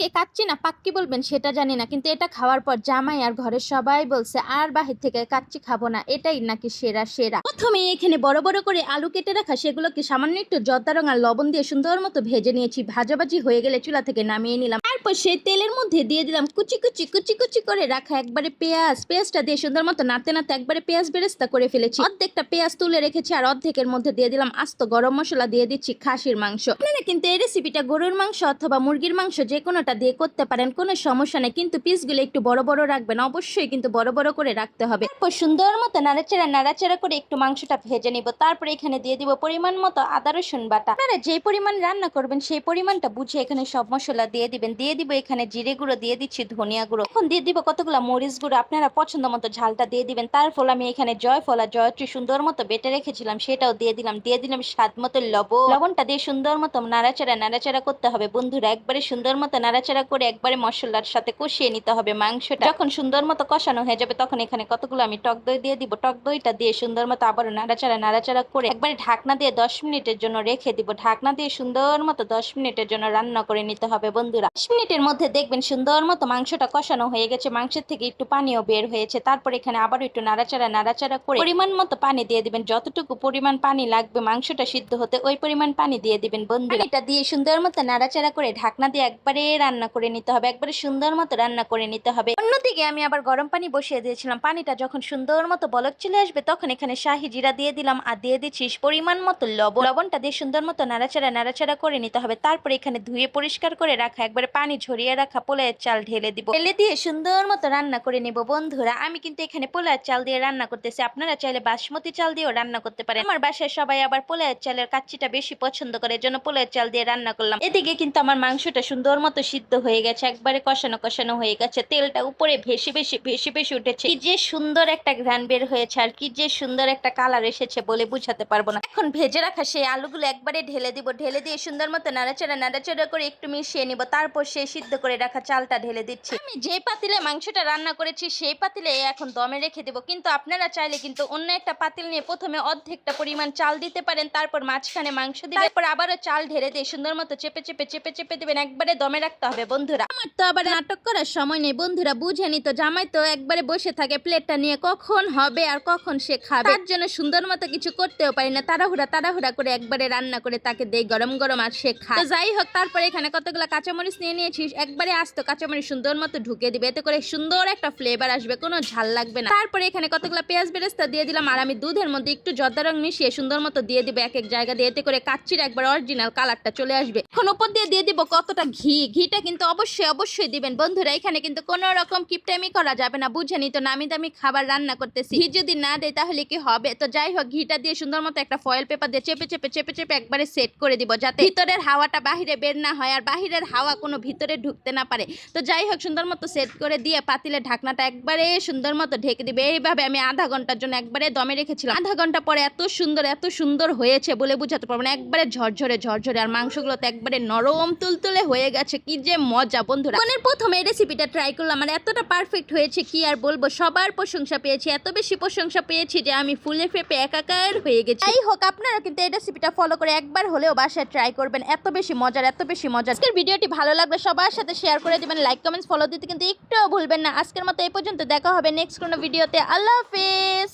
কে কাচ্চি না, পাক্কি বলবেন সেটা জানি না, কিন্তু এটা খাওয়ার পর জামাই আর ঘরের সবাই বলছে, আর বাহির থেকে কাচ্চি খাব না, এটাই নাকি সেরা সেরা। প্রথমে এখানে বড় বড় করে আলু কেটে রাখা সেগুলোকে সামান্য একটু জর্দা রং আর লবণ দিয়ে সুন্দর মতো ভেজে নিয়েছি। ভাজাভাজি হয়ে গেলে চুলা থেকে নামিয়ে নিলাম। তারপর সেই তেলের মধ্যে দিয়ে দিলাম কুচি কুচি কুচি কুচি করে রাখা একবারে পেঁয়াজ। পেঁয়াজটা দিয়ে সুন্দর মতো নাড়তে নাতে একবারে পেঁয়াজ বেরেস্তা করে ফেলেছি। অর্ধেকটা পেঁয়াজ তুলে রেখেছি আর অর্ধেকের মধ্যে দিয়ে দিলাম আস্ত গরম মশলা, দিয়ে দিচ্ছি খাসির মাংস। কিন্তু এই রেসিপিটা গরুর মাংস অথবা মুরগির মাংস যে কোনোটা দিয়ে করতে পারেন, কোনো সমস্যা নেই। কিন্তু পিসগুলো একটু বড় বড় রাখবেন, অবশ্যই কিন্তু বড় বড় করে রাখতে হবে। তারপর সুন্দর মতো নাড়াচাড়া নাড়াচাড়া করে একটু মাংসটা ভেজে নিব। তারপরে এখানে দিয়ে দিব পরিমাণ মতো আদা রসুন বাটা। আপনারা যে পরিমাণ রান্না করবেন সেই পরিমাণটা বুঝে এখানে সব মশলা দিয়ে দিবেন। দিয়ে দিব, এখানে জিরে গুঁড়ো দিয়ে দিচ্ছি, ধনিয়া গুঁড়ো। এখন দিয়ে দিব কতগুলো মরিচ গুঁড়ো, আপনারা পছন্দ মতো ঝালটা দিয়ে দিবেন। তার ফলে আমি এখানে জয়ফল আর জয়ত্রী সুন্দর মতো বেটে রেখেছিলাম, সেটাও দিয়ে দিলাম। দিয়ে দিলাম স্বাদ মতো লবণ। লবণটা দিয়ে সুন্দর মতো নাড়াচাড়া নাড়াচাড়া করতে হবে। বন্ধুরা, একবারে সুন্দর মতো নাড়াচাড়া করে একবারে মশলার সাথে কষিয়ে নিতে হবে মাংসটা। যখন সুন্দর মতো কষানো হয়ে যাবে, তখন এখানে কতগুলো আমি টক দই দিয়ে দিব। টক দইটা দিয়ে সুন্দর মতো আবারও নাড়াচাড়া নাড়াচাড়া করে একবারে ঢাকনা দিয়ে দশ মিনিটের জন্য রেখে দিব। ঢাকনা দিয়ে সুন্দর মতো দশ মিনিটের জন্য রান্না করে নিতে হবে, বন্ধুরা। দশ মিনিটের মধ্যে দেখবেন সুন্দর মতো মাংসটা কষানো হয়ে গেছে। মাংসের থেকে একটু পানিও বের হয়েছে। তারপর এখানে আবার একটু নাড়াচাড়া নাড়াচাড়া করে পরিমাণ মতো পানি দিয়ে দিবেন। যতটুকু পরিমাণ পানি লাগবে মাংসটা সিদ্ধ হতে ওই পরিমাণ পানি দিয়ে দিবেন বন্ধুরা। এটা দিয়ে সুন্দর মতো নাড়াচাড়া করে ঢাকনা দিয়ে একবারে রান্না করে নিতে হবে। একবারে সুন্দর মতো রান্না করে নিতে হবে। অন্যদিকে আমি আবার গরম পানি বসিয়ে দিয়েছিলাম। পানিটা যখন সুন্দর মতো বলক চলে আসবে, তখন এখানে শাহি জিরা দিয়ে দিলাম আর দিয়ে দিচ্ছি পরিমাণ মতো লবণ। লবণটা দিয়ে সুন্দর মতো নাড়াচাড়া নাড়াচাড়া করে নিতে হবে। তারপর এখানে ধুয়ে পরিষ্কার করে রাখা একবারে পানি ঝরিয়ে রাখা পোলায়ের চাল ঢেলে দিব। ঢেলে দিয়ে সুন্দর মতো রান্না করে নেব বন্ধুরা। আমি কিন্তু এখানে পোলায়ের চাল দিয়ে রান্না করতেছি। আপনারা চাইলে বাসমতি চাল দিয়েও রান্না করতে পারেন। আমার বাসায় সবাই আবার পোলায়ের চালের কাচ্চিটা বেশি পছন্দ করে জন্য পোলায়ের চাল দিয়ে রান্না করলাম। এদিকে কিন্তু আমার মাংসটা সুন্দর মতো সিদ্ধ হয়ে গেছে। একবারে কষানো কষানো হয়ে গেছে। তেলটা উপরে ভেসে ভেসে ভেসে ভেসে উঠেছে। কি যে সুন্দর একটা ঘ্রাণ বের হয়েছে আর কি যে সুন্দর একটা কালার এসেছে বলে বুঝাতে পারব না। এখন ভেজে রাখা সেই আলুগুলো একবারে ঢেলে দিব। ঢেলে দিয়ে সুন্দর মতো নাড়াচাড়া নাড়াচাড়া করে একটু মিশিয়ে নিব। তারপর সেই সিদ্ধ করে রাখা চালটা ঢেলে দিচ্ছি। আমি যে পাতিলে মাংসটা রান্না করেছি, সেই পাতিলে এখন দমে রেখে দেবো। কিন্তু আপনারা চাইলে কিন্তু অন্য একটা পাতিল নিয়ে প্রথমে অর্ধেকটা পরিমাণ চাল দিতে পারেন, তারপর মাঝখানে মাংস দিবেন। তারপর আবারও চাল ঢেলে দিয়ে সুন্দর মতো চেপে চেপে চেপে চেপে দেবেন। একবারে দমে রাখতে হবে বন্ধুরা। আমার তো আবার নাটক করার সময় নেই বন্ধুরা বুঝেনি তো, জামাই তো একবারে বসে থাকে প্লেটটা নিয়ে, কখন হবে আর কখন সে খাবে? তার জন্য সুন্দর মতো কিছু করতেও পারি না, তাড়াহুড়া তাড়াহুড়া করে একবারে রান্না করে তাকে দেই, গরম গরম আর সে খায়। যাই হোক, তারপরে এখানে কতগুলো কাঁচামরিচ নিয়ে নিয়েছি একবারে আস্ত কাঁচামরিচ সুন্দর মতো ঢুকে দিবে। এতে করে সুন্দর একটা ফ্লেভার আসবে, কোনো ঝাল লাগবে না। তারপরে এখানে কতগুলো পেঁয়াজ বেরেস্তা দিয়ে দিলাম, আর আমি দুধের মধ্যে একটু জর্দা রং মিশিয়ে সুন্দর মতো দিয়ে দিবে এক এক জায়গা দিয়ে। এতে করে কাচ্চির একবার অরিজিনাল কালারটা চলে আসবে। এখন উপর দিয়ে দিয়ে দিব কতটা ঘি। ঘিটা কিন্তু অবশ্যই অবশ্যই দিবেন। বন্ধুরা, এখানে কিন্তু কোনো রকম কিপটামি করা যাবে না বুঝেনি তো নামি দামি খাবার রান্না করতেছি। ঘি যদি না দেয় তাহলে কি হবে? তো যাই হোক, ঘিটা দিয়ে সুন্দর মতো একটা ফয়েল পেপার দিয়ে চেপে চেপে চেপে চেপে একবারে সেট করে দিব, যাতে ভিতরের হাওয়াটা বাহিরে বের না হয়। আর বাহিরের হাওয়া কোনো ভিতরে ঢুকতে না পারে। তো যাই হোক, সুন্দর মতো সেট করে দিয়ে পাতিলে ঢাকনাটা একবারে সুন্দর মতো ঢেকে দিবে। এইভাবে আমি আধা ঘণ্টার জন্য একবারে দমে রেখেছিলাম। আধা ঘণ্টা পরে এত সুন্দর এত সুন্দর হয়েছে বলে বুঝাতে পারব না। একবারে ঝরঝরে ঝরঝরে আর মাংসগুলো তো একবারে নরম তুলতুলে হয়ে গেছে। কি যে মজা বন্ধুরা। মনের প্রথমে রেসিপিটা ট্রাই করলাম আর এতটা পারফেক্ট হয়েছে কি আর বলব? সবার প্রশংসা পেয়েছি, এত বেশি প্রশংসা পেয়েছি যে আমি ফুলে ফেপে একাকার হয়ে গেছি। যাই হোক আপনারা কিন্তু এই রেসিপিটা ফলো করে একবার হলেও বাসায় ট্রাই করবেন। এত বেশি মজার, এত বেশি মজার। ভিডিওটি ভালো লাগলে সবার সাথে শেয়ার করে দেবেন লাইক কমেন্টস ফলো দিতে কিন্তু একটুও ভুলবেন না। আজকের মতো এই পর্যন্ত, দেখা হবে নেক্সট কোনো ভিডিওতে আল্লাহ হাফেজ!